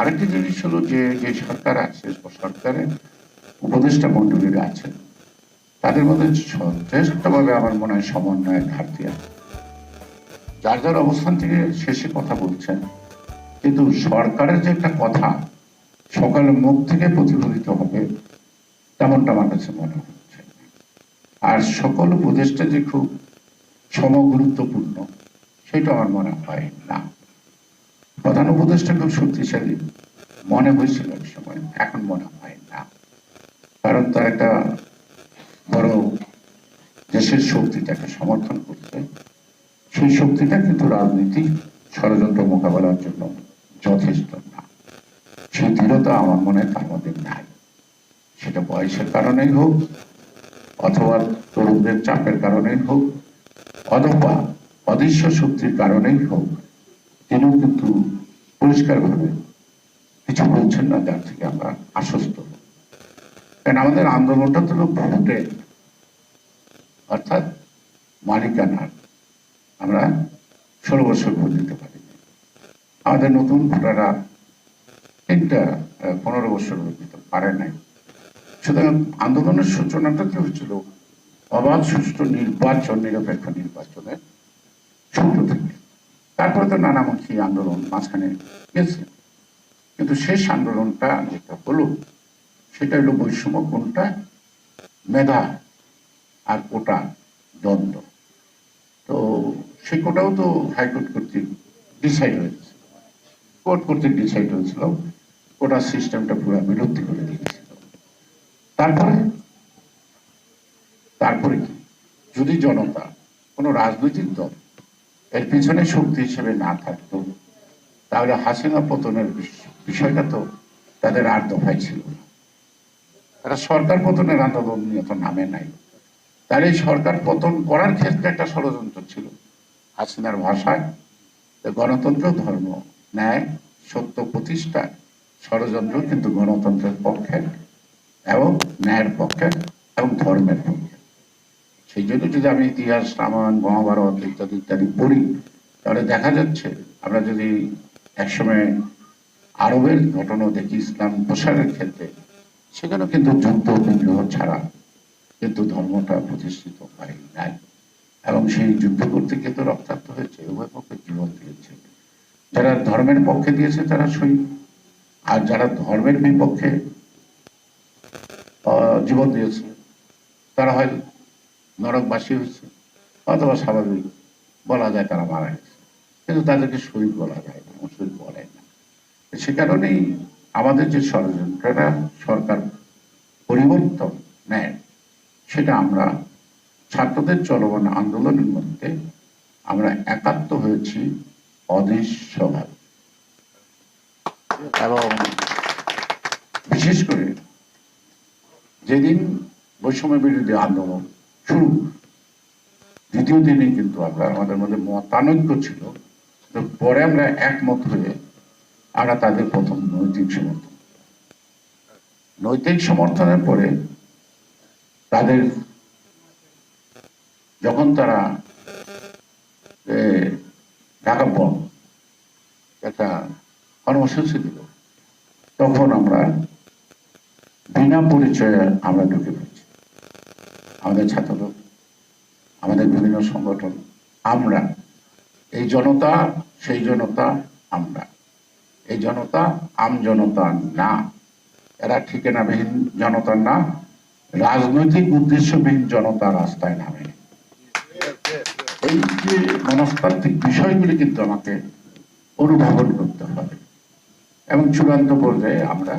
আরেকটি জিনিস হলো যে যে সরকার আছে সরকারের উপদেষ্টা মন্ডলীরা আছে তাদের মধ্যে যথেষ্টভাবে আমার মনে হয় সমন্বয়ের ঘাটতি আছে। যার যার অবস্থান থেকে শেষে কথা বলছেন, কিন্তু সরকারের যে একটা কথা সকালের মুখ থেকে প্রতিফলিত হবে, তেমনটা আমার কাছে মনে হচ্ছে আর সকল উপদেশটা যে খুব সমগুরুত্বপূর্ণ, সেটা আমার মনে হয় না। প্রধান উপদেষ্টা খুব শক্তিশালী। মনে হয়েছিল এক সময়, এখন মনে হয় না। কারণ তার একটা বড় দেশের শক্তিটাকে সমর্থন করতে সেই শক্তিটা কিন্তু রাজনীতি ষড়যন্ত্র মোকাবেলার জন্য যথেষ্ট না। সেই দৃঢ়তা আমার মনে তার মধ্যে নাই। সেটা বয়সের কারণেই হোক, অথবা তরুণদের চাপের কারণেই হোক, অথবা অদৃশ্য শক্তির কারণেই হোক তিনিও কিন্তু পরিষ্কারভাবে কিছু বলছেন না, যার থেকে আমরা আশ্বস্ত। কারণ আমাদের আন্দোলনটা তো ভোটে। অর্থাৎ মালিকানার আমরা ষোলো বছর ভোট দিতে পারি। আমাদের নতুন ভোটাররা তিনটা পনেরো বছর ভোট দিতে পারে নাই। সুতরাং আন্দোলনের সূচনাটা কি হচ্ছিল অবাধ, সুষ্ঠু নির্বাচন, নিরপেক্ষ নির্বাচনের শুরু থেকে। তারপরে তো নানামুখী আন্দোলন মাঝখানে গেছে। কিন্তু শেষ আন্দোলনটা যেটা হলো, সেটা হলো বৈষম্য কোনটা? মেধা আর কোটা দ্বন্দ্ব। তো সে কোটাও তো হাইকোর্ট কর্তৃক ডিসাইড হয়েছে। কোর্ট কর্তৃক ডিসাইড হয়েছিল, কোটা সিস্টেমটা পুরো বিলুপ্তি করে দিয়েছিল তারপরে? তারপরে কি? যদি জনতা, কোনো রাজনৈতিক দল এর পিছনে শক্তি হিসেবে না থাকতো, তাহলে হাসিনা পতনের বিষ- বিষয়টা তো তাদের আর দফায় ছিল না। তারা সরকার পতনের আন্দোলন নিয়ে তো নামে নাই। তাহলে সরকার পতন করার ক্ষেত্রে একটা ষড়যন্ত্র ছিল। হাসিনার ভাষায় গণতন্ত্র, ধর্ম, ন্যায়, সত্য প্রতিষ্ঠা, ষড়যন্ত্র কিন্তু গণতন্ত্রের পক্ষে এবং ন্যায়ের পক্ষে এবং ধর্মের পক্ষে। সেই জন্য যদি আমি ইতিহাস, রামায়ণ, মহাভারত ইত্যাদি ইত্যাদি পড়ি, তাহলে দেখা যাচ্ছে আমরা যদি একসময় আরবের ঘটনা দেখি, ইসলাম প্রসারের ক্ষেত্রে সেখানে কিন্তু যুদ্ধ বিগ্রহ ছাড়া কিন্তু ধর্মটা প্রতিষ্ঠিত হয় নাই। এবং সেই যুদ্ধ করতে কিন্তু রক্তাক্ত হয়েছে, উভয় পক্ষে জীবন দিয়েছে যারা ধর্মের পক্ষে দিয়েছে, তারা শহীদ আর যারা ধর্মের বিপক্ষে জীবন দিয়েছে, তারা হয় নরকবাসী হয়েছে। অথবা স্বাভাবিক বলা যায় তারা মারা গেছে। কিন্তু তাদেরকে শহীদ বলা যায় না শহীদ বলে না। সে কারণেই আমাদের যে ষড়যন্ত্রটা সরকার পরিবর্তন নেয়, সেটা আমরা ছাত্রদের চলমান আন্দোলনের মধ্যে আমরা একাত্ম হয়েছি অদৃশ্যভাবে। এবং বিশেষ করে যেদিন বৈষম্য বিরোধী আন্দোলন শুরু। দ্বিতীয় দিনে কিন্তু আমরা আমাদের মধ্যে মতানৈক্য ছিল। পরে আমরা একমত হয়ে আমরা তাদের প্রথম নৈতিক সমর্থন নৈতিক সমর্থনের পরে তাদের যখন তারা ঢাকা বন একটা কর্মসূচি দিল, তখন আমরা বিনা পরিচয়ে আমরা ঢুকে পড়ছি আমাদের ছাত্রদল, আমাদের বিভিন্ন সংগঠন, আমরা, এই জনতা, সেই জনতা, আমরা। এই জনতা, আম জনতা না। এরা ঠিকানাবিহীন জনতা না, রাজনৈতিক উদ্দেশ্যবিহীন জনতা রাস্তায় নামে। এই যে মনস্তাত্ত্বিক বিষয়গুলি কিন্তু আমাকে অনুধাবন করতে হবে। এবং চূড়ান্ত পর্যায়ে আমরা